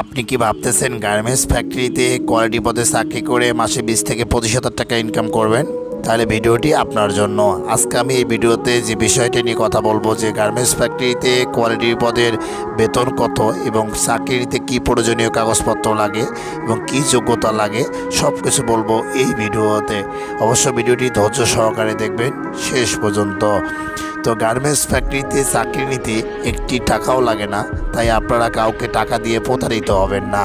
আপনি কি ভাবতেছেন গার্মেন্টস ফ্যাক্টরিতে কোয়ালিটি পদে চাকরি করে মাসে বিশ থেকে পঁচিশ হাজার টাকা ইনকাম করবেন? তাহলে ভিডিওটি আপনার জন্য। আজকে আমি এই ভিডিওতে যে বিষয়টি নিয়ে কথা বলব, যে গার্মেন্টস ফ্যাক্টরিতে কোয়ালিটি পদের বেতন কত এবং চাকরিতে কি প্রয়োজনীয় কাগজপত্র লাগে এবং কি যোগ্যতা লাগে সব কিছু বলব এই ভিডিওতে। অবশ্য ভিডিওটি ধৈর্য সহকারে দেখবেন, শেষ পর্যন্ত। তো গার্মেন্টস ফ্যাক্টরিতে চাকরি নিতে, একটি টাকাও লাগে না, তাই আপনারা কাউকে টাকা দিয়ে প্রতারিত হবেন না।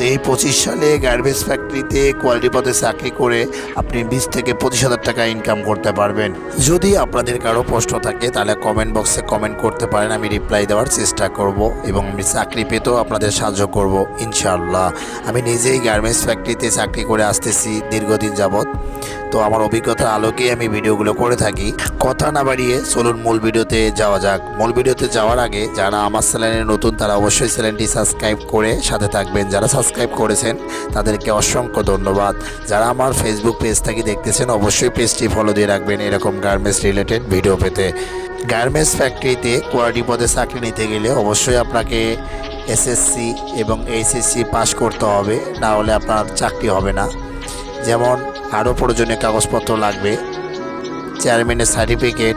তো এই পঁচিশ সালে গার্বেজ ফ্যাক্টরিতে কোয়ালিটি পথে চাকরি করে আপনি বিশ থেকে পঁচিশ হাজার টাকা ইনকাম করতে পারবেন। যদি আপনাদের কারও প্রশ্ন থাকে, তাহলে কমেন্ট বক্সে কমেন্ট করতে পারেন, আমি রিপ্লাই দেওয়ার চেষ্টা করব এবং আমি চাকরি পেতেও আপনাদের সাহায্য করব, ইনশাআল্লাহ। আমি নিজেই গার্মেন্টস ফ্যাক্টরিতে চাকরি করে আসতেছি দীর্ঘদিন যাবৎ। তো আমার অভিজ্ঞতার আলোকেই আমি ভিডিওগুলো করে থাকি। কথা না বাড়িয়ে চলুন মূল ভিডিওতে যাওয়া যাক। মূল ভিডিওতে যাওয়ার আগে যারা আমার চ্যানেলে নতুন, তারা অবশ্যই চ্যানেলটি সাবস্ক্রাইব করে সাথে থাকবেন। যারা সাবস্ক্রাইব করেছেন, তাদেরকে অসংখ্য ধন্যবাদ। যারা আমার ফেসবুক পেজ থেকে দেখতেছেন, অবশ্যই পেজটি ফলো দিয়ে রাখবেন এরকম গার্মেন্টস রিলেটেড ভিডিও পেতে। গার্মেন্টস ফ্যাক্টরিতে কোয়ালিটি পদে চাকরি নিতে গেলে অবশ্যই আপনাকে এসএসসি এবং এইচএসসি পাস করতে হবে। না হলে আপনার চাকরি হবে না। যেমন আরও প্রয়োজনীয় কাগজপত্র লাগবে। চেয়ারম্যানের সার্টিফিকেট,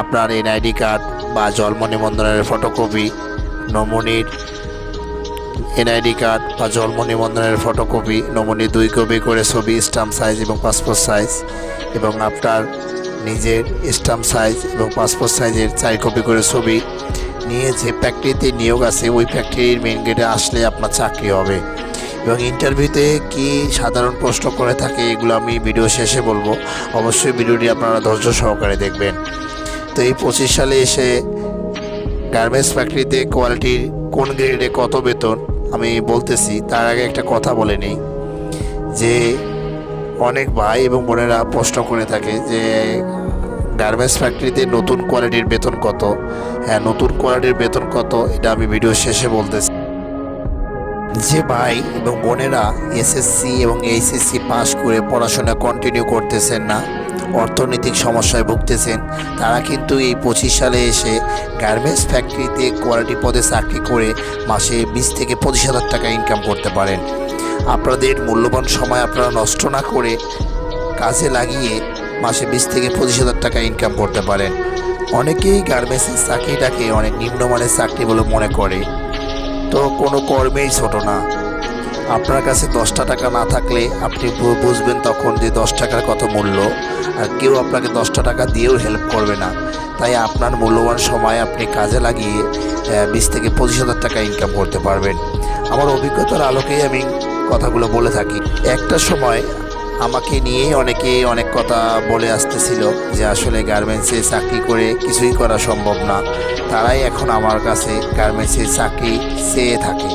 আপনার এনআইডি কার্ড বা জন্ম নিবন্ধনের ফটোকপি, নমুনির এনআইডি কার্ড বা জন্ম নিবন্ধনের ফটোকপি নমুনি দুই কপি করে ছবি, স্টাম্প সাইজ এবং পাসপোর্ট সাইজ এবং আপনার নিজের স্টাম্প সাইজ এবং পাসপোর্ট সাইজের চার কপি করে ছবি। নিয়ে যে ফ্যাক্টরিতে নিয়োগ আছে, ওই ফ্যাক্টরির মেন গেটে আসলে আপনার চাকরি হবে। এবং ইন্টারভিউতে কি সাধারণ প্রশ্ন করে থাকে এগুলো আমি ভিডিও শেষে বলব। অবশ্যই ভিডিওটি আপনারা ধৈর্য সহকারে দেখবেন। তো এই পঁচিশ সালে এসে গার্মেন্টস ফ্যাক্টরিতে কোয়ালিটির কোন গ্রেডে কত বেতন, আমি বলতেছি, তার আগে একটা কথা বলে নিই। যে অনেক ভাই এবং বোনেরা প্রশ্ন করে থাকে যে, গার্মেন্টস ফ্যাক্টরিতে নতুন কোয়ালিটির বেতন কত? হ্যাঁ নতুন কোয়ালিটির বেতন কত? এটা আমি ভিডিও শেষে বলতেছি। যে ভাই এবং বোনেরা এসএসসি এবং এইচএসসি পাস করে পড়াশোনা কন্টিনিউ করতেছেন না, অর্থনৈতিক সমস্যায় ভুগতেছেন, তারা কিন্তু এই পঁচিশ সালে এসে গার্মেন্টস ফ্যাক্টরিতে কোয়ালিটি পদে চাকরি করে মাসে বিশ থেকে পঁচিশ হাজার টাকা ইনকাম করতে পারেন। আপনাদের মূল্যবান সময় আপনারা নষ্ট না করে কাজে লাগিয়ে মাসে বিশ থেকে পঁচিশ হাজার টাকা ইনকাম করতে পারেন। অনেকেই গার্মেন্টসের চাকরিটাকে অনেক নিম্নমানের চাকরি বলে মনে করে। তো কোনো কর্মেই ছোট না। আপনার কাছে দশটা টাকা না থাকলে আপনি বুঝবেন তখন যে দশ টাকার কত মূল্য। আর কেউ আপনাকে দশটা টাকা দিয়েও হেল্প করবে না। তাই আপনার মূল্যবান সময় আপনি কাজে লাগিয়ে বিশ থেকে পঁচিশ হাজার টাকা ইনকাম করতে পারবেন। আমার অভিজ্ঞতার আলোকেই আমি কথাগুলো বলে থাকি। একটা সময় আমাকে নিয়ে অনেকে অনেক কথা বলে আসতেছিল যে আসলে গার্মেন্টসে চাকরি করে কিছুই করা সম্ভব না। তারাই এখন আমার কাছে গার্মেন্টসে চাকরি চেয়ে থাকে।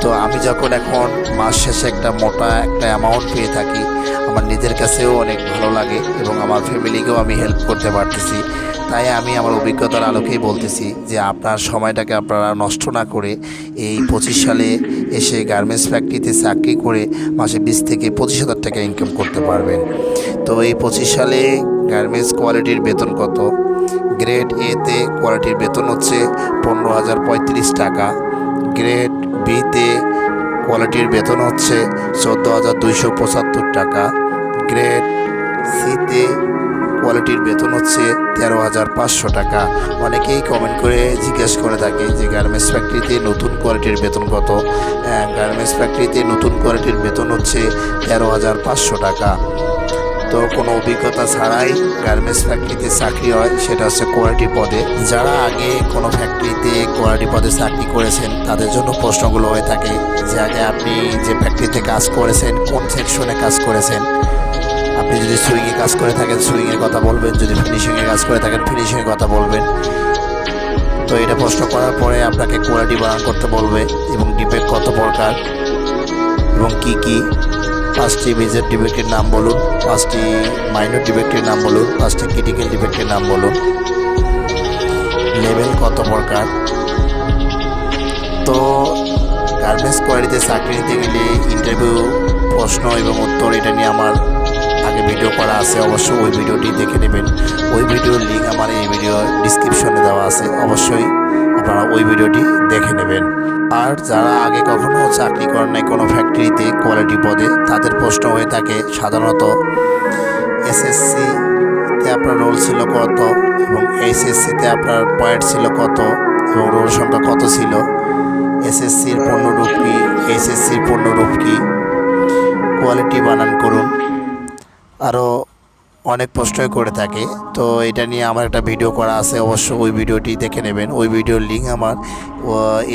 তো আমি যখন এখন মাস শেষে একটা মোটা একটা অ্যামাউন্ট পেয়ে থাকি, আমার নিজের কাছেও অনেক ভালো লাগে এবং আমার ফ্যামিলিকেও আমি হেল্প করতে পারতেছি। তাই আমি আমার অভিজ্ঞতার আলোকেই বলতেছি যে আপনার সময়টাকে আপনারা নষ্ট না করে এই পঁচিশ সালে এসে গার্মেন্টস ফ্যাক্টরিতে চাকরি করে মাসে বিশ থেকে পঁচিশ হাজার টাকা ইনকাম করতে পারবেন। তো এই পঁচিশ সালে গার্মেন্টস কোয়ালিটির বেতন কত? গ্রেড এতে কোয়ালিটির বেতন হচ্ছে পনেরো হাজার পঁয়ত্রিশ টাকা। গ্রেড বিতে কোয়ালিটির বেতন হচ্ছে চোদ্দ হাজার দুইশো পঁচাত্তর টাকা। গ্রেড সিতে কোয়ালিটির বেতন হচ্ছে তেরো হাজার পাঁচশো টাকা। অনেকেই কমেন্ট করে জিজ্ঞেস করে থাকে যে গার্মেন্টস ফ্যাক্টরিতে নতুন কোয়ালিটির বেতন কত? গার্মেন্টস ফ্যাক্টরিতে নতুন কোয়ালিটির বেতন হচ্ছে তেরো হাজার পাঁচশো টাকা। তো কোনো অভিজ্ঞতা ছাড়াই গার্মেন্টস ফ্যাক্টরিতে চাকরি হয়, সেটা হচ্ছে কোয়ালিটি পদে। যারা আগে কোনো ফ্যাক্টরিতে কোয়ালিটি পদে চাকরি করেছেন, তাদের জন্য প্রশ্নগুলো হয়ে থাকে যে, আগে আপনি যে ফ্যাক্টরিতে কাজ করেছেন, কোন সেকশনে কাজ করেছেন? আপনি যদি সুইংয়ে কাজ করে থাকেন সুইংয়ের কথা বলবেন। যদি ফিনিশিংয়ে কাজ করে থাকেন ফিনিশিংয়ের কথা বলবেন। তো এটা প্রশ্ন করার পরে আপনাকে কোয়ালিটি বানান করতে বলবে এবং ডিপেট কত প্রকার এবং কি কি? পাঁচটি মেজর ডিবেক্টের নাম বলুন পাঁচটি মাইনর ডিবেক্টের নাম বলুন পাঁচটি ক্রিটিক্যাল ডিবেক্টের নাম বলুন। লেভেল কত প্রকার? তো গার্মেন্টস কোয়ালিটিতে চাকরি নিতে গেলে ইন্টারভিউ প্রশ্ন এবং উত্তর এটা নিয়ে আমার আগে ভিডিও করা আছে, অবশ্যই ওই ভিডিওটি দেখে নেবেন। ওই ভিডিওর লিঙ্ক আমার এই ভিডিও ডিসক্রিপশনে দেওয়া আছে, অবশ্যই আপনারা ওই ভিডিওটি দেখে নেবেন। আর যারা আগে কখনো চাকরি করেন নাই কোনো ফ্যাক্টরিতে কোয়ালিটি পদে, তাদের প্রশ্ন হয়ে থাকে সাধারণত এসএসসিতে আপনার রোল ছিল কত এবং এইচএসসিতে আপনার পয়েন্ট ছিল কত এবং রোল সংখ্যা কত ছিল? এসএসসির পূর্ণরূপ কী? এইচএসসির পূর্ণরূপ কী? কোয়ালিটি বানান করুন। আরও অনেক প্রশ্নই করে থাকে। তো এটা নিয়ে আমার একটা ভিডিও করা আছে, অবশ্য ওই ভিডিওটি দেখে নেবেন। ওই ভিডিওর লিঙ্ক আমার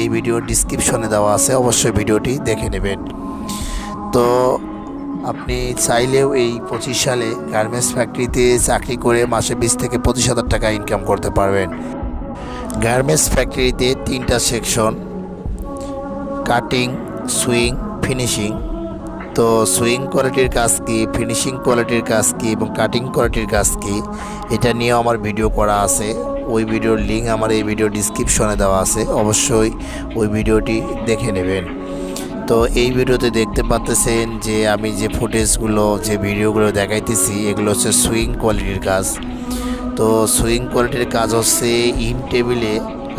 এই ভিডিওর ডিসক্রিপশনে দেওয়া আছে, অবশ্যই ভিডিওটি দেখে নেবেন। তো আপনি চাইলেও এই পঁচিশ সালে গার্মেন্টস ফ্যাক্টরিতে চাকরি করে মাসে বিশ থেকে পঁচিশ হাজার টাকা ইনকাম করতে পারবেন। গার্মেন্টস ফ্যাক্টরিতে তিনটা সেকশন কাটিং সুইং ফিনিশিং তো সুইং কোয়ালিটির কাজ কি ফিনিশিং কোয়ালিটির কাজ কি এবং কাটিং কোয়ালিটির কাজ কি, এটা নিয়েও আমার ভিডিও করা আছে। ওই ভিডিওর লিঙ্ক আমার এই ভিডিও ডিসক্রিপশনে দেওয়া আছে। অবশ্যই ওই ভিডিওটি দেখে নেবেন। তো এই ভিডিওতে দেখতে পাচ্তেছেন যে আমি যে ফুটেজগুলো যে ভিডিওগুলো দেখাইতেছি, এগুলো হচ্ছে সুইং কোয়ালিটির কাজ। তো সুইং কোয়ালিটির কাজ হচ্ছে ইন টেবিলে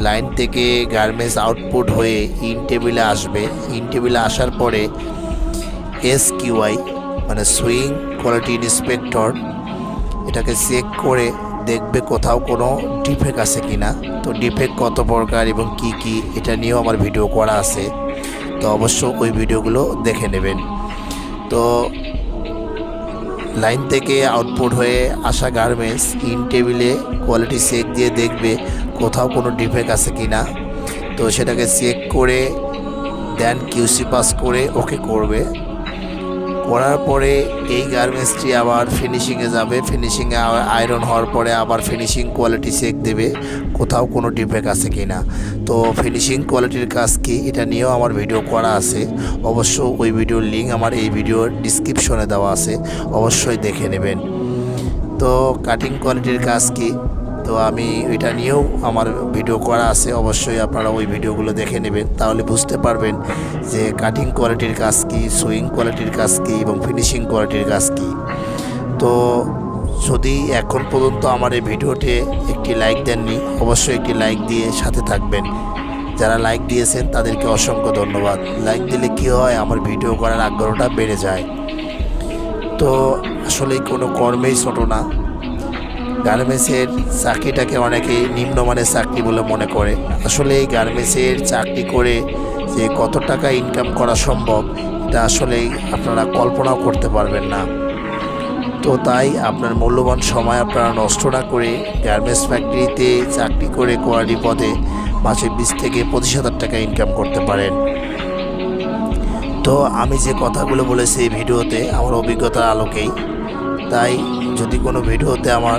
লাইন থেকে গার্মেন্টস আউটপুট হয়ে ইন টেবিলে আসবে। ইন টেবিলে আসার পরে এস কিউআই মানে সুইং কোয়ালিটি ইন্সপেক্টর, এটাকে চেক করে দেখবে কোথাও কোনো ডিফেক্ট আছে কি না তো ডিফেক্ট কত প্রকার এবং কি কি, এটা নিয়েও আমার ভিডিও করা আছে। তো অবশ্য ওই ভিডিওগুলো দেখে নেবেন। তো লাইন থেকে আউটপুট হয়ে আসা গার্মেন্টস ইন টেবিলে কোয়ালিটি চেক দিয়ে দেখবে কোথাও কোনো ডিফেক্ট আছে কি না তো সেটাকে চেক করে দেন কিউসি পাস করে ওকে করবে। করার পরে এই গার্মেন্টসটি আবার ফিনিশিংয়ে যাবে। ফিনিশিংয়ে আয়রন হওয়ার পরে আবার ফিনিশিং কোয়ালিটি চেক দেবে, কোথাও কোনো ডিফেক্ট আছে কি না তো ফিনিশিং কোয়ালিটির কাজ কি, এটা নিয়েও আমার ভিডিও করা আছে। অবশ্য ওই ভিডিওর লিঙ্ক আমার এই ভিডিওর ডিসক্রিপশনে দেওয়া আছে, অবশ্যই দেখে নেবেন। তো কাটিং কোয়ালিটির কাজ কি? তো আমি এটা নিয়েও আমার ভিডিও করা আছে। অবশ্যই আপনারা ওই ভিডিওগুলো দেখে নেবেন। তাহলে বুঝতে পারবেন যে কাটিং কোয়ালিটির কাজ কি সুইং কোয়ালিটির কাজ কি এবং ফিনিশিং কোয়ালিটির কাজ কি। তো যদি এখন পর্যন্ত আমার এই ভিডিওতে একটি লাইক দেননি, অবশ্যই একটি লাইক দিয়ে সাথে থাকবেন। যারা লাইক দিয়েছেন, তাদেরকে অসংখ্য ধন্যবাদ। লাইক দিলে কি হয়, আমার ভিডিও করার আগ্রহটা বেড়ে যায়। তো আসলে কোনো কর্মেই ছোটো না। গার্মেন্টসের চাকরিটাকে অনেকেই নিম্নমানের চাকরি বলে মনে করে। আসলে এই গার্মেন্টসের চাকরি করে যে কত টাকা ইনকাম করা সম্ভব, এটা আসলেই আপনারা কল্পনাও করতে পারবেন না। তো তাই আপনার মূল্যবান সময় আপনারা নষ্ট না করে গার্মেন্টস ফ্যাক্টরিতে চাকরি করে কোয়ালিটি পদে মাসে বিশ থেকে পঁচিশ হাজার টাকা ইনকাম করতে পারেন। তো আমি যে কথাগুলো বলেছি এই ভিডিওতে, আমার অভিজ্ঞতার আলোকেই। তাই যদি কোনো ভিডিওতে আমার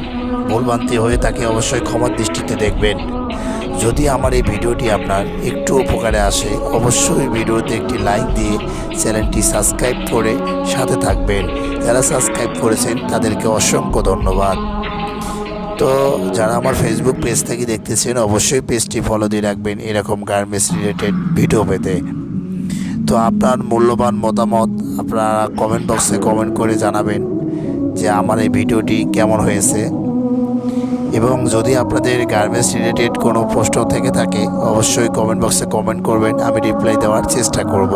ভুলভ্রান্তি হয়ে থাকে, অবশ্যই ক্ষমার দৃষ্টিতে দেখবেন। যদি আমার এই ভিডিওটি আপনার একটু উপকারে আসে, অবশ্যই ভিডিওতে একটি লাইক দিয়ে চ্যানেলটি সাবস্ক্রাইব করে সাথে থাকবেন। যারা সাবস্ক্রাইব করেছেন, তাদেরকে অসংখ্য ধন্যবাদ। তো যারা আমার ফেসবুক পেজ থেকে দেখতেছেন, অবশ্যই পেজটি ফলো দিয়ে রাখবেন এরকম গার্মেন্টস রিলেটেড ভিডিও পেতে। তো আপনার মূল্যবান মতামত আপনারা কমেন্ট বক্সে কমেন্ট করে জানাবেন। যে আমার এই ভিডিওটি কেমন হয়েছে। এবং যদি আপনাদের গার্মেন্টস রিলেটেড কোনো প্রশ্ন থেকে থাকে, অবশ্যই কমেন্ট বক্সে কমেন্ট করবেন, আমি রিপ্লাই দেওয়ার চেষ্টা করব।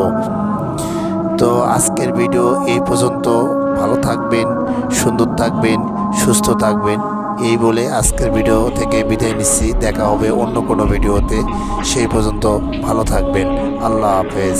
তো আজকের ভিডিও এই পর্যন্ত। ভালো থাকবেন, সুন্দর থাকবেন, সুস্থ থাকবেন। এই বলে আজকের ভিডিও থেকে বিদায় নিচ্ছি। দেখা হবে অন্য কোনো ভিডিওতে সেই পর্যন্ত ভালো থাকবেন। আল্লাহ হাফেজ।